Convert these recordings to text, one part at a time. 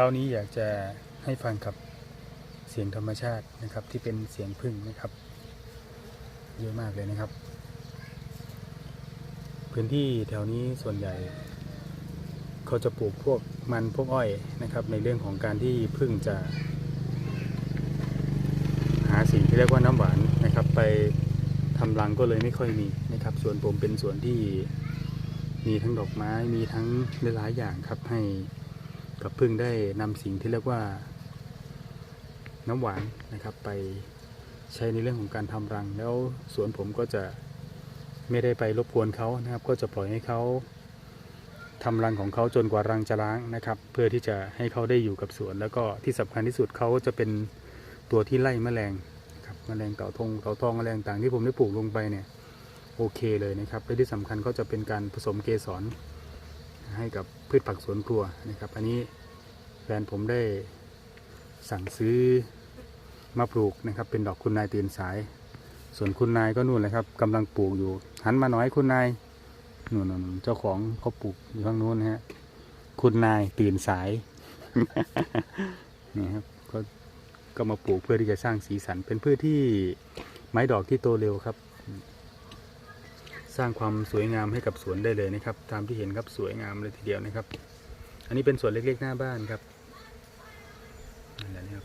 ช้านี้อยากจะให้ฟังกับเสียงธรรมชาตินะครับ ที่เป็นเสียงพึ่งนะครับ เยอะมากเลยนะครับ พื้นที่แถวนี้ส่วนใหญ่ เขาจะปลูกพวกมันพวกอ้อยนะครับ ในเรื่องของการที่พึ่งจะ หาสิ่งที่เรียกว่าน้ำหวานนะครับ ไปทำรังก็เลยไม่ค่อยมีนะครับ ส่วนผมเป็นส่วนที่มีทั้งดอกไม้มีทั้งหลายๆอย่างครับให้ กับพึ่งได้นำสิ่งที่เรียกว่าน้ำหวานนะครับ ไปใช้ในเรื่องของการทำรัง แล้วสวนผมก็จะไม่ได้ไปรบกวนเขานะครับ ก็จะปล่อยให้เขาทำรังของเขาจนกว่ารังจะล้างนะครับ เพื่อที่จะให้เขาได้อยู่กับสวน แล้วก็ที่สำคัญที่สุดเขาจะเป็นตัวที่ไล่แมลงครับแมลงเต่าทงเต่าทองแมลงต่างที่ผมได้ปลูกลงไปเนี่ยโอเคเลยนะครับและที่สำคัญก็จะเป็นการผสมเกสร ให้กับพืชผักสวนครัวนะครับ อันนี้แฟนผมได้สั่งซื้อมาปลูกนะครับ เป็นดอกคุณนายตื่นสาย ส่วนคุณนายก็นู่นเลยครับกำลังปลูกอยู่ หันมาหน่อยคุณนายนู่นเจ้าของเขาปลูกอยู่ข้างนู้นนะฮะคุณนายตื่นสายนี่ครับก็ก็มาปลูกเพื่อที่จะสร้างสีสันเป็นพืชที่ไม้ดอกที่โตเร็วครับ สร้างความสวยงามให้กับสวนได้เลยนะครับ ตามที่เห็นครับสวยงามเลยทีเดียวนะครับ อันนี้เป็นสวนเล็กๆหน้าบ้านครับนั่นแหละครับ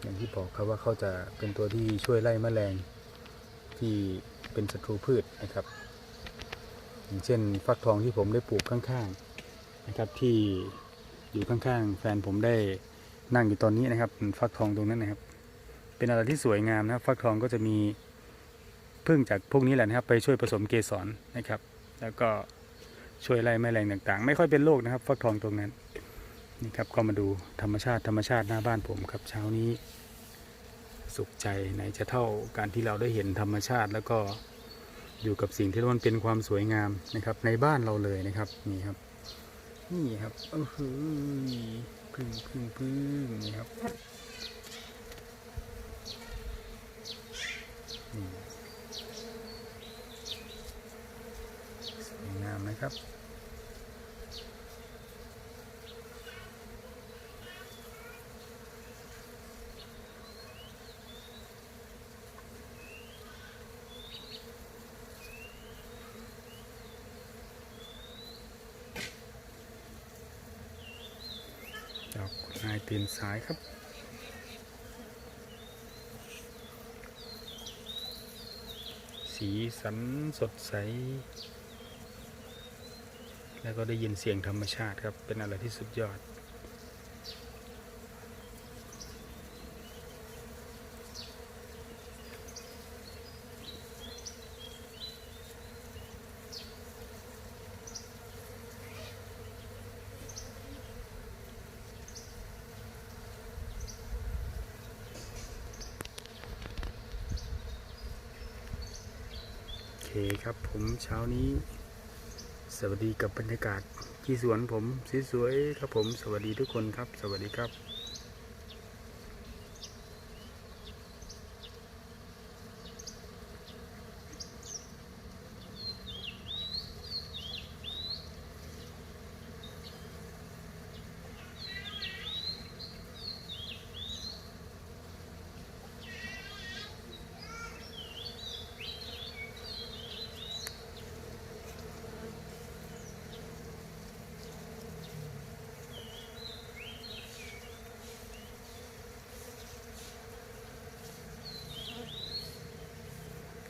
อย่างที่บอกครับว่าเขาจะเป็นตัวที่ช่วยไล่แมลงที่เป็นศัตรูพืชนะครับ อย่างเช่นฟักทองที่ผมได้ปลูกข้างๆนะครับ ที่อยู่ข้างๆ แฟนผมได้นั่งอยู่ตอนนี้นะครับฟักทองตรงนั้นนะครับ เป็นอะไรที่สวยงามนะครับฟักทองก็จะมีพึ่งจากพวกนี้แหละนะครับ ไปช่วยผสมเกสรนะครับ แล้วก็ช่วยไล่แมลงต่างๆ ไม่ค่อยเป็นโรคนะครับ ฟักทองตรงนั้นนี่ครับก็มาดูธรรมชาติธรรมชาติหน้าบ้านผมครับเช้านี้ สุขใจไหนจะเท่าการที่เราได้เห็นธรรมชาติ แล้วก็อยู่กับสิ่งที่มันเป็นความสวยงามนะครับ ในบ้านเราเลยนะครับนี่ครับ นี่ครับเออหือพึ่งพึ่งพึ่งนี่ครับนี่สวยงามนะ ครับ ดอกคุณนายนสายครับสีสันสดใส แล้วก็ได้ยินเสียงธรรมชาติครับ เป็นอะไรที่สุดยอด โอเคครับผมเช้านี้ สวัสดีกับบรรยากาศที่สวนผมสวยๆครับผม สวัสดีทุกคนครับ สวัสดีครับ